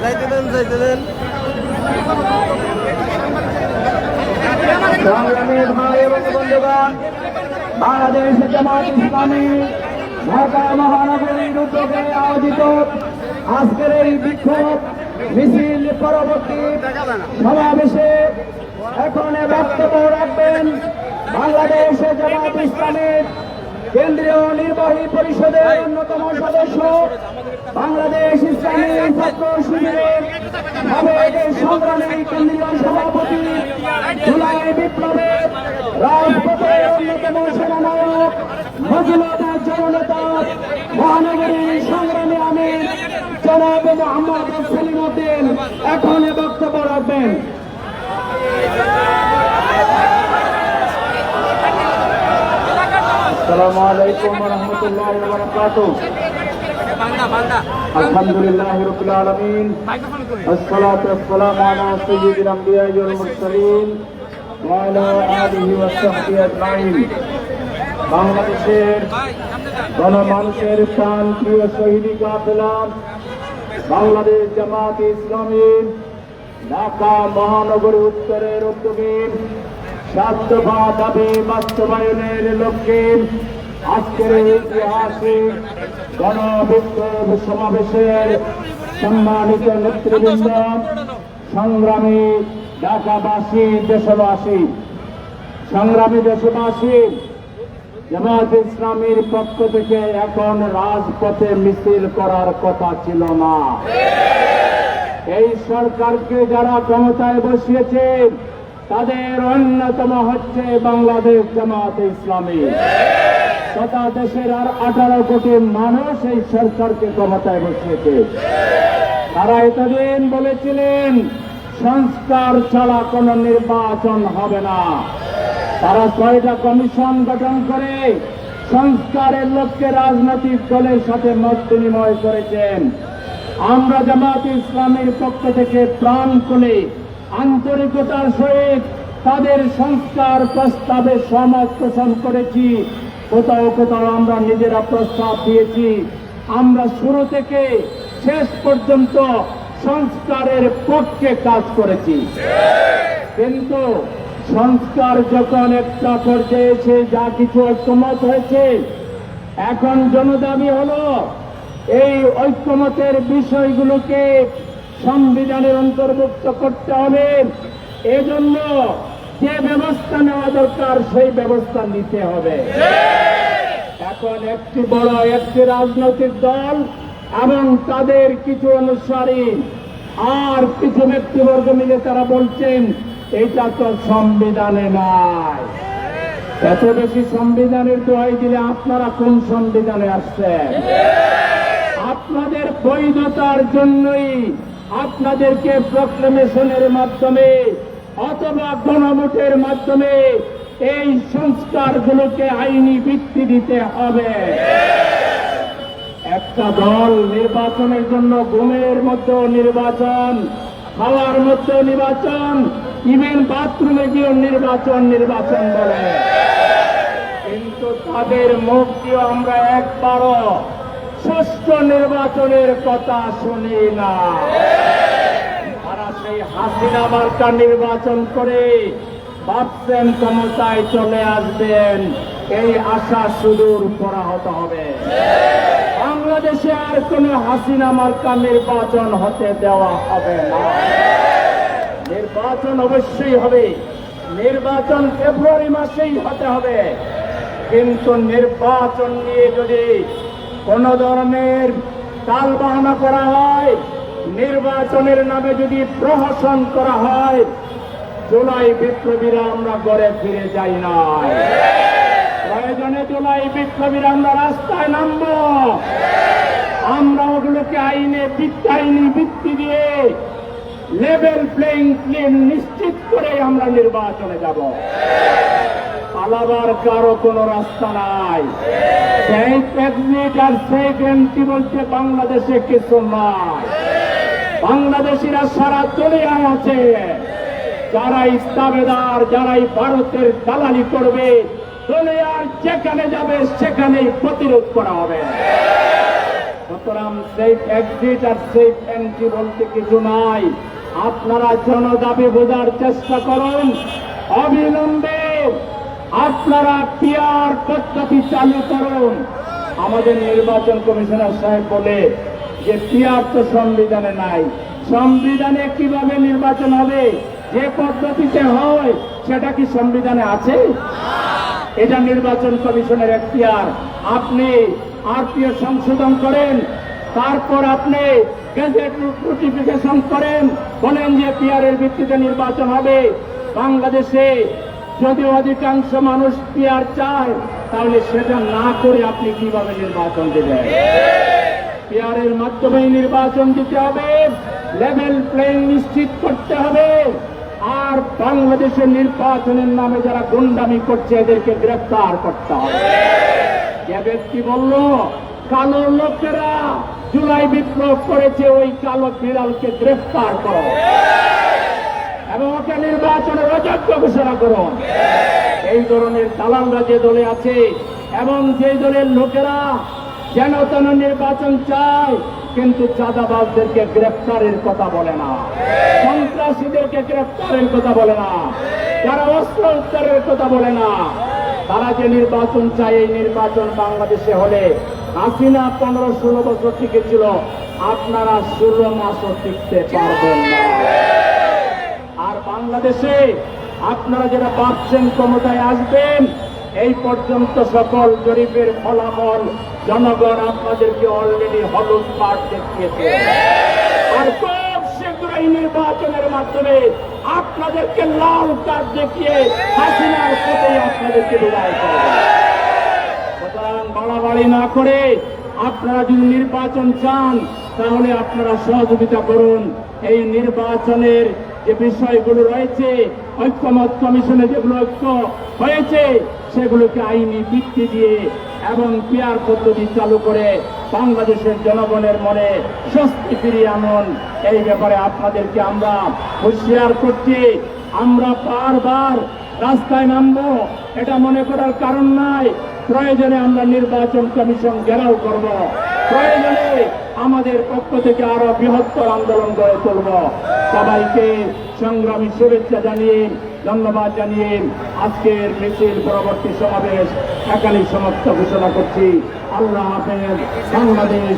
যাইতে দেন যাইতে দেন সংগ্রামী ভাই এবং বন্ধুগণ বাংলাদেশ জামাত ইসলামী ঢাকা মহানগরীর উদ্যোগে আয়োজিত আজকের এই বিক্ষোভ মিছিল পরবর্তী সমাবেশে এখন বক্তব্য রাখবেন বাংলাদেশ জামাত ইসলামের কেন্দ্রীয় নির্বাহী পরিষদের অন্যতম সদস্য বাংলাদেশ ইসলামী ছাত্র শিবিরের সংগ্রামী কেন্দ্রীয় সভাপতি জুলাই বিপ্লবের রাজপথের অন্যতম সেনানায়ক ফজিলতার জননেতা মহানগরীর সংগ্রামী আমির জনাব মোহাম্মদ সেলিম উদ্দিন এখন এ বক্তব্য রাখবেন السلام عليكم ورحمة الله وبركاته الحمد لله رب العالمين الصلاة والسلام على سيد الأنبياء والمرسلين وعلى آله وصحبه أجمعين বাংলাদেশের গণমানুষের প্রাণ প্রিয় শহীদী কাফেলা বাংলাদেশ জামাত ইসলামী, ঢাকা মহানগরী উত্তরের উদ্যোগে স্বাস্থ্যবা দাবি বাস্তবায়নের লক্ষ্যে আজকের ঐতিহাসিক গণবিক্ষোভ সমাবেশের সম্মানিত নেতৃবৃন্দ, সংগ্রামী ঢাকাবাসী, দেশবাসী। সংগ্রামী দেশবাসী জামাত ইসলামীর পক্ষ থেকে এখন রাজপথে মিছিল করার কথা ছিল না। এই সরকারকে যারা ক্ষমতায় বসিয়েছে, তাদের অন্যতম হচ্ছে বাংলাদেশ জামাত ইসলামী। তথা দেশের আর আঠারো কোটি মানুষ এই সরকারকে ক্ষমতায় বসিয়েছে। তারা এতদিন বলেছিলেন, সংস্কার ছাড়া কোনো নির্বাচন হবে না। তারা ছয়টা কমিশন গঠন করে সংস্কারের লক্ষ্যে রাজনৈতিক দলের সাথে মত বিনিময় করেছেন। আমরা জামাত ইসলামের পক্ষ থেকে প্রাণ খুলে আন্তরিকতার সহিত তাদের সংস্কার প্রস্তাবে সমাজ পোষণ করেছি। কোথাও কোথাও আমরা নিজেরা প্রস্তাব দিয়েছি। আমরা শুরু থেকে শেষ পর্যন্ত সংস্কারের পক্ষে কাজ করেছি। কিন্তু সংস্কার যখন একটা পর্যায়ে এসে যা কিছু ঐক্যমত হয়েছে, এখন জনদাবি হলো এই ঐক্যমতের বিষয়গুলোকে সংবিধানের অন্তর্ভুক্ত করতে হবে। এজন্য যে ব্যবস্থা নেওয়া দরকার, সেই ব্যবস্থা নিতে হবে। এখন একটি বড়, একটি রাজনৈতিক দল এবং তাদের কিছু অনুসারী আর কিছু ব্যক্তিবর্গ মিলে তারা বলছেন এটা তো সংবিধানে নাই। এত বেশি সংবিধানের দোহাই দিলে আপনারা কোন সংবিধানে আসছেন? আপনাদের বৈধতার জন্যই আপনাদেরকে প্রক্লেমেশনের মাধ্যমে অথবা গণভোটের মাধ্যমে এই সংস্কারগুলোকে আইনি ভিত্তি দিতে হবে। একটা দল নির্বাচনের জন্য ঘুমের মতো নির্বাচন খাওয়ার মধ্যেও নির্বাচন ইভেন বাথরুমে গিয়েও নির্বাচন নির্বাচন বলে। কিন্তু তাদের মুখ দিয়ে আমরা একবারও সুষ্ঠু নির্বাচনের কথা শুনি না। তারা সেই হাসিনা মার্কা নির্বাচন করে ভাবছেন ক্ষমতায় চলে আসবেন, এই আশা সুদূর পরাহত হবে। বাংলাদেশে আর কোন হাসিনা মার্কা নির্বাচন হতে দেওয়া হবে না। নির্বাচন অবশ্যই হবে। নির্বাচন ফেব্রুয়ারি মাসেই হতে হবে। কিন্তু নির্বাচন নিয়ে যদি কোন ধরনের তাল বাহানা করা হয়, নির্বাচনের নামে যদি প্রহসন করা হয়, জুলাই বিপ্লবীরা আমরা গড়ে ফিরে যাই না প্রয়োজনে জুলাই বিপ্লবীরা আমরা রাস্তায় নামবো। আমরা ওগুলোকে আইনে ভিত্তি আইনি ভিত্তি দিয়ে লেভেল প্লেইং ফিল্ড নিশ্চিত করে আমরা নির্বাচনে যাব। পালাবার কারও কোনো রাস্তা নাই। সেফ এক্সিট আর সেফ এন্ট্রি বলতে বাংলাদেশে কিছু নাই। বাংলাদেশিরা সারা দুনিয়ায় আছে। যারা ইসলামেদার যারাই ভারতের দালালি করবে দুনিয়ার যেখানে যাবে, সেখানেই প্রতিরোধ করা হবে। সুতরাং সেফ এক্সিট আর সেফ এন্ট্রি বলতে কিছু নাই। আপনারা জনদাবি বোঝার চেষ্টা করুন। অবিলম্বে আপনারা পিয়ার পদ্ধতি চালু করুন। আমাদের নির্বাচন কমিশনার সাহেব বলে যে পিয়ার তো সংবিধানে নাই। সংবিধানে কীভাবে নির্বাচন হবে? যে পদ্ধতিতে হয়, সেটা কি সংবিধানে আছে? এটা নির্বাচন কমিশনের এখতিয়ার। আপনি আরপিও সংশোধন করেন, তারপর আপনি গেজেট নোটিফিকেশন করেন, বলেন যে পিয়ারের ভিত্তিতে নির্বাচন হবে। বাংলাদেশে যদি অধিকাংশ মানুষ পিয়ার চায়, তাহলে সেটা না করে আপনি কীভাবে নির্বাচন দেবেন? পিয়ারের মাধ্যমে নির্বাচন দিতে হবে লেভেল প্লেইং নিশ্চিত করতে হবে। আর বাংলাদেশের নির্বাচনের নামে যারা গুন্ডামি করছে, এদেরকে গ্রেফতার করতে হবে। ব্যক্তি বলল? কালো লোকেরা জুলাই বিপ্লব করেছে, ওই কালো বিড়ালকে গ্রেফতার করো। এবং ওকে নির্বাচনের অযোগ্য ঘোষণা করুন এই ধরনের দালালরা যে দলে আছে, এবং যে দলের লোকেরা যেন তেন নির্বাচন চায় কিন্তু চাঁদাবাজদেরকে গ্রেফতারের কথা বলে না। সন্ত্রাসীদেরকে গ্রেফতারের কথা বলে না। যারা অস্ত্র উদ্ধারের কথা বলে না। তারা যে নির্বাচন চায়, এই নির্বাচন বাংলাদেশে হলে হাসিনা পনেরো ষোলো বছর টিকেছিল আপনারা ষোলো মাসও টিকতে পারবেন না। আর বাংলাদেশে আপনারা যারা পাচ্ছেন ক্ষমতায় আসবেন এই পর্যন্ত সকল জরিপের ফলাফল জনগণ আপনাদেরকে অলরেডি হলুদ কার্ড দেখিয়েছে। আর খুব শীঘ্রই নির্বাচনের মাধ্যমে আপনাদেরকে লাল কার্ড দেখিয়ে হাসিনার পথে আপনাদেরকে বিদায় করবে। সুতরাং বাড়াবাড়ি না করে আপনারা যদি নির্বাচন চান, তাহলে আপনারা সহযোগিতা করুন। এই নির্বাচনের যে বিষয়গুলো রয়েছে, ঐক্যমত কমিশনে যেগুলো ঐক্য হয়েছে, সেগুলোকে আইনি ভিত্তি দিয়ে এবং পিয়ার পদ্ধতি চালু করে বাংলাদেশের জনগণের মনে স্বস্তি ফিরিয়ে আনুন। এই ব্যাপারে আপনাদেরকে আমরা হুঁশিয়ার করছি। আমরা বারবার রাস্তায় নামবো, এটা মনে করার কারণ নাই। প্রয়োজনে আমরা নির্বাচন কমিশন ঘেরাও করব। প্রয়োজনে আমাদের পক্ষ থেকে আরও বৃহত্তর আন্দোলন গড়ে তুলব। সবাইকে সংগ্রামী শুভেচ্ছা জানিয়ে, ধন্যবাদ জানিয়ে আজকের মিছিল পরবর্তী সমাবেশ একালি সমাপ্ত ঘোষণা করছি। আল্লাহ হাফেজ, বাংলাদেশ